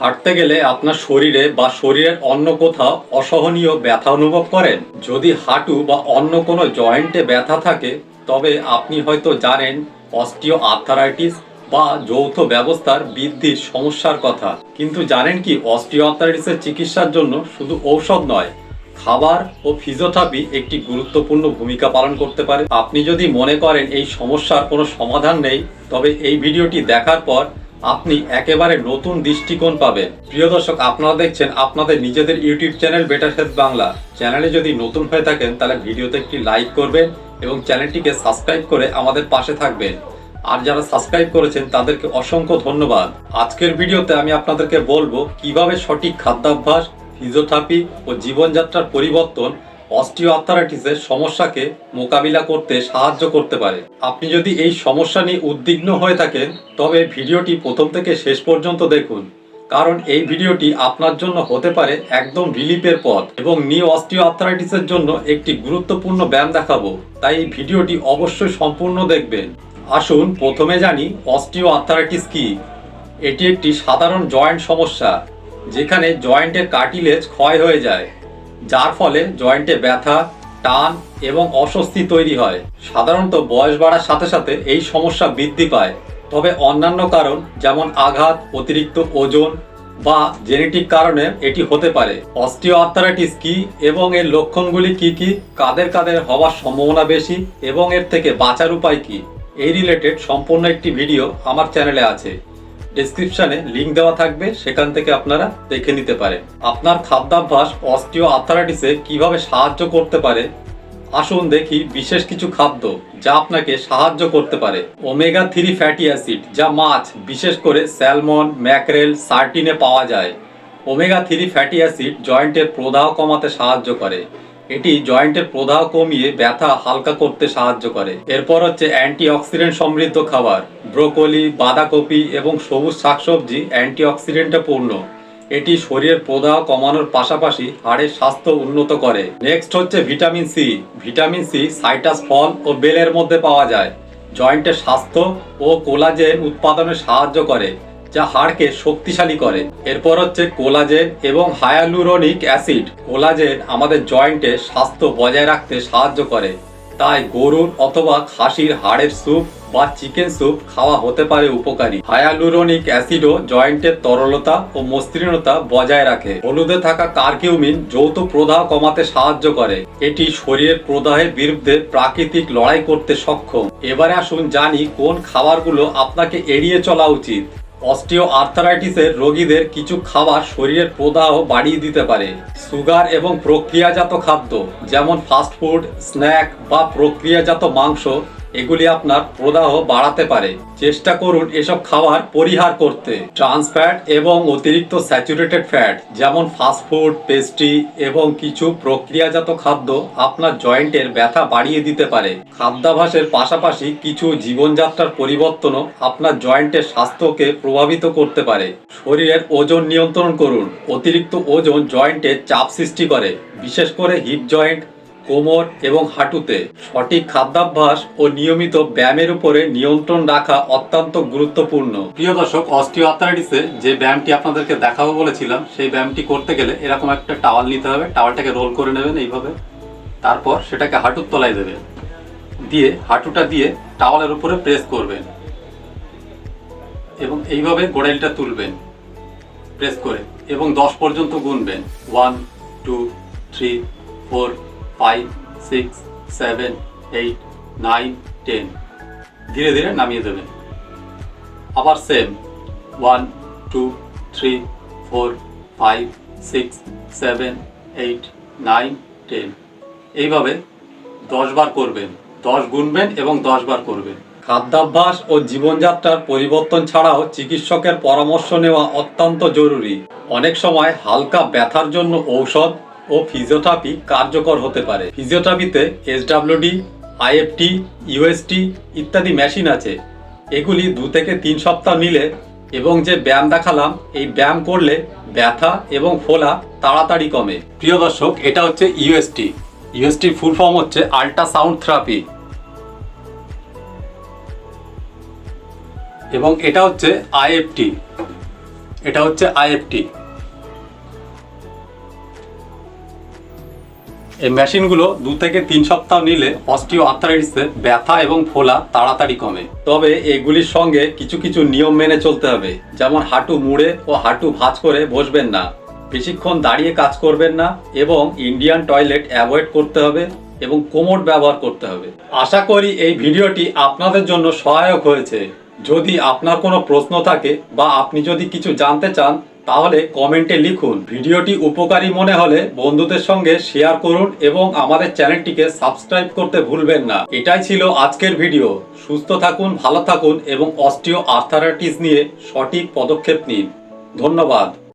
হাঁটতে গেলে আপনার শরীরে বা শরীরের অন্য কোথাও অসহনীয় ব্যথা অনুভব করেন। যদি হাঁটু বা অন্য কোনো জয়েন্টে ব্যথা থাকে, তবে আপনি হয়তো জানেন অস্টিও আর্থারাইটিস বা যৌথ ব্যবস্থার বৃদ্ধির সমস্যার কথা। কিন্তু জানেন কি অস্টিও আর্থারাইটিসের চিকিৎসার জন্য শুধু ঔষধ নয়, খাবার ও ফিজিওথেরাপি একটি গুরুত্বপূর্ণ ভূমিকা পালন করতে পারে। আপনি যদি মনে করেন এই সমস্যার কোনো সমাধান নেই, তবে এই ভিডিওটি দেখার পর আপনি একেবারে নতুন দৃষ্টিকোণ পাবেন। প্রিয় দর্শক, আপনারা দেখছেন আপনাদের নিজেদের YouTube channel better health Bangla. চ্যানেলে যদি নতুন হয়ে থাকেন, তাহলে ভিডিওতে একটি লাইক করবেন এবং চ্যানেলটিকে সাবস্ক্রাইব করে আমাদের পাশে থাকবেন। আর যারা সাবস্ক্রাইব করেছেন, তাদেরকে অসংখ্য ধন্যবাদ। আজকের ভিডিওতে আমি আপনাদেরকে বলব কীভাবে সঠিক খাদ্যাভ্যাস, ফিজিওথেরাপি ও জীবনযাত্রার পরিবর্তন অস্টিও আর্থারাইটিসের সমস্যাকে মোকাবিলা করতে সাহায্য করতে পারে। আপনি যদি এই সমস্যা নিয়ে উদ্বিগ্ন হয়ে থাকেন, তবে ভিডিওটি প্রথম থেকে শেষ পর্যন্ত দেখুন, কারণ এই ভিডিওটি আপনার জন্য হতে পারে একদম রিলিফের পথ। এবং নিউ অস্টিও আর্থারাইটিসের জন্য একটি গুরুত্বপূর্ণ ব্যায়াম দেখাবো, তাই এই ভিডিওটি অবশ্যই সম্পূর্ণ দেখবেন। আসুন প্রথমে জানি অস্টিও আর্থারাইটিস কি। এটি একটি সাধারণ জয়েন্ট সমস্যা, যেখানে জয়েন্টের কার্টিলেজ ক্ষয় হয়ে যায়। যার ফলে জয়েন্টে ব্যথা, টান এবং অস্বস্তি তৈরি হয়। সাধারণত বয়স বাড়ার সাথে সাথে এই সমস্যা বৃদ্ধি পায়। তবে অন্যান্য কারণ যেমন আঘাত, অতিরিক্ত ওজন বা জেনেটিক কারণে এটি হতে পারে। অস্টিও আর্থারাইটিস কি এবং এর লক্ষণগুলি কি কি, কাদের কাদের হওয়ার সম্ভাবনা বেশি এবং এর থেকে বাঁচার উপায় কি, এই রিলেটেড সম্পূর্ণ একটি ভিডিও আমার চ্যানেলে আছে। ডেসক্রিপশনে লিংক দেওয়া থাকবে, সেখান থেকে আপনারা দেখে নিতে পারেন। আপনার খাদ্যাভ্যাস অস্টিও আর্থারাইটিসে কীভাবে সাহায্য করতে পারে, আসুন দেখি বিশেষ কিছু খাদ্য যা আপনাকে সাহায্য করতে পারে। ওমেগা থ্রি ফ্যাটি অ্যাসিড যা মাছ, বিশেষ করে স্যালমন, ম্যাকরেল, সার্টিনে পাওয়া যায়। ওমেগা থ্রি ফ্যাটি অ্যাসিড জয়েন্টের প্রদাহ কমাতে সাহায্য করে। এটি জয়েন্টের প্রদাহ কমিয়ে ব্যথা হালকা করতে সাহায্য করে। এরপর হচ্ছে অ্যান্টিঅক্সিডেন্ট সমৃদ্ধ খাবার। ব্রোকলি, বাঁধাকপি এবং সবুজ শাকসবজি অ্যান্টিঅক্সিডেন্টে পূর্ণ। এটি শরীরের প্রদাহ কমানোর পাশাপাশি হাড়ের স্বাস্থ্য উন্নত করে। নেক্সট হচ্ছে vitamin C. Vitamin C, citrus, ফল ও বেলের মধ্যে পাওয়া যায়। জয়েন্টের স্বাস্থ্য ও কোলাজেন উৎপাদনে সাহায্য করে। যা হাড়কে শক্তিশালী করে। এরপর হচ্ছে কোলাজেন এবং হায়ালুরনিক অ্যাসিড। কোলাজেন আমাদের জয়েন্টে স্বাস্থ্য বজায় রাখতে সাহায্য করে। তাই গরুর অথবা খাসির হাড়ের স্যুপ বা চিকেন স্যুপ খাওয়া হতে পারে উপকারী। হায়ালুরনিক অ্যাসিডও জয়েন্টের তরলতা ও মসৃণতা বজায় রাখে। হলুদে থাকা কার্কিউমিন যৌথ প্রদাহ কমাতে সাহায্য করে। এটি শরীরের প্রদাহের বিরুদ্ধে প্রাকৃতিক লড়াই করতে সক্ষম। এবারে আসুন জানি কোন খাবারগুলো আপনাকে এড়িয়ে চলা উচিত। অস্টিও আর্থারাইটিসের রোগীদের কিছু খাবার শরীরের প্রদাহ বাড়িয়ে দিতে পারে। সুগার এবং প্রক্রিয়াজাত খাদ্য, যেমন ফাস্টফুড স্ন্যাক বা প্রক্রিয়াজাত মাংস এগুলি আপনার প্রদাহ বাড়াতে পারে। চেষ্টা করুন এসব খাবার পরিহার করতে। ট্রান্স ফ্যাট এবং অতিরিক্ত স্যাচুরেটেড ফ্যাট, যেমন ফাস্টফুড পেস্ট্রি এবং কিছু প্রক্রিয়াজাত খাদ্য আপনার জয়েন্টের ব্যথা বাড়িয়ে দিতে পারে। খাদ্যাভাসের পাশাপাশি কিছু জীবনযাত্রার পরিবর্তনও আপনার জয়েন্টের স্বাস্থ্যকে প্রভাবিত করতে পারে। শরীরের ওজন নিয়ন্ত্রণ করুন। অতিরিক্ত ওজন জয়েন্টে চাপ সৃষ্টি করে, বিশেষ করে হিপ জয়েন্ট কোমর এবং হাঁটুতে। সঠিক খাদ্যাভ্যাস ও নিয়মিত ব্যায়ামের উপরে নিয়ন্ত্রণ রাখা অত্যন্ত গুরুত্বপূর্ণ। প্রিয় দর্শক অস্টিও আর্থারাইটিসে যে ব্যায়ামটি আপনাদেরকে দেখাবো বলেছিলাম, সেই ব্যায়ামটি করতে গেলে এরকম একটা টাওয়াল নিতে হবে, টাওয়ালটাকে রোল করে নেবেন এইভাবে। তারপর সেটাকে হাঁটুর তলায় দেবেন। দিয়ে, হাঁটুটা দিয়ে টাওয়ালের উপরে প্রেস করবেন। এবং এইভাবে গোড়ালিটা তুলবেন। প্রেস করে। এবং দশ পর্যন্ত গুনবেন। One, two, three, four five six seven eight nine ten ধীরে ধীরে নামিয়ে দেবেন আবার same one two three four five six seven eight nine ten এইভাবে দশ বার করবেন। দশ গুনবেন এবং দশ বার করবেন। খাদ্যাভ্যাস ও জীবনযাত্রার পরিবর্তন ছাড়াও চিকিৎসকের পরামর্শ নেওয়া অত্যন্ত জরুরি। অনেক সময় হালকা ব্যথার জন্য ঔষধ ও ফিজিওথেরাপি কার্যকর হতে পারে। ফিজিওথেরাপিতে এসডাব্লিউডি আইএফটি ইউএসটি ইত্যাদি মেশিন আছে। এগুলি দু থেকে তিন সপ্তাহ নিলে এবং যে ব্যায়াম দেখালাম, এই ব্যায়াম করলে ব্যথা এবং ফোলা তাড়াতাড়ি কমে। প্রিয় দর্শক, এটা হচ্ছে ইউএসটি ইউএসটির ফুল ফর্ম হচ্ছে আল্ট্রাসাউন্ড থেরাপি এবং এটা হচ্ছে আইএফটি এটা হচ্ছে আইএফটি এই মেশিনগুলো দু থেকে তিন সপ্তাহ নিলে অস্টিও আর্থারাইটিসের ব্যথা এবং ফোলা তাড়াতাড়ি কমে। তবে এগুলির সঙ্গে কিছু কিছু নিয়ম মেনে চলতে হবে। যেমন হাঁটু মুড়ে ও হাঁটু ভাঁজ করে বসবেন না। বেশিক্ষণ দাঁড়িয়ে কাজ করবেন না এবং ইন্ডিয়ান টয়লেট অ্যাভয়েড করতে হবে এবং কোমর ব্যবহার করতে হবে। আশা করি এই ভিডিওটি আপনাদের জন্য সহায়ক হয়েছে। যদি আপনার কোনো প্রশ্ন থাকে বা আপনি যদি কিছু জানতে চান তাহলে কমেন্টে লিখুন, ভিডিওটি উপকারী মনে হলে বন্ধুদের সঙ্গে শেয়ার করুন এবং আমাদের চ্যানেলটিকে সাবস্ক্রাইব করতে ভুলবেন না। এটাই ছিল আজকের ভিডিও। সুস্থ থাকুন, ভালো থাকুন এবং অস্টিও আর্থারাইটিস নিয়ে সঠিক পদক্ষেপ নিন। ধন্যবাদ।